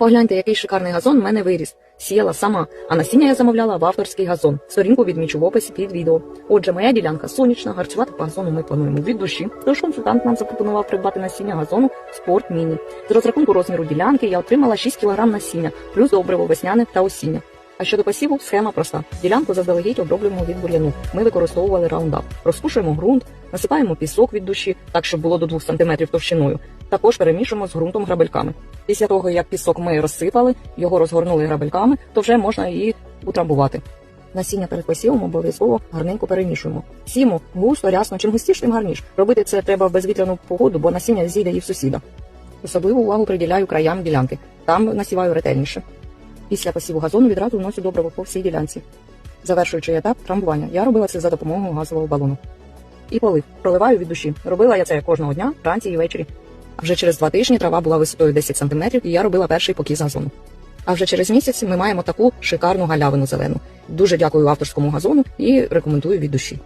Погляньте, який шикарний газон в мене виріс. Сіяла сама, а насіння я замовляла в авторський газон. Сторінку відмічу в описі під відео. Отже, моя ділянка сонячна, гарчувати по газону ми плануємо від душі. Тож консультант нам запропонував придбати насіння газону Спорт Міні. З розрахунку розміру ділянки я отримала 6 кг насіння, плюс добриво весняне та осіння. А щодо посіву, схема проста. Ділянку заздалегідь оброблюємо від бур'яну. Ми використовували раундап. Розпушуємо ґрунт, насипаємо пісок від душі, так щоб було до 2 см товщиною. Також перемішуємо з ґрунтом грабельками. Після того, як пісок ми розсипали, його розгорнули грабельками, то вже можна її утрамбувати. Насіння перед посівом обов'язково гарненько перемішуємо. Сімо густо, рясно, чим густіш, тим гарніш. Робити це треба в безвітряну погоду, бо насіння зійде і в сусіда. Особливу увагу приділяю краям ділянки. Там насіваю ретельніше. Після посіву газону відразу вношу добриво по всій ділянці. Завершуючи етап трамбування, я робила це за допомогою газового балону. І полив. Проливаю від душі. Робила я це кожного дня, вранці і ввечері. Вже через два тижні трава була висотою 10 см, і я робила перший покіз газону. А вже через місяць ми маємо таку шикарну галявину зелену. Дуже дякую авторському газону і рекомендую від душі.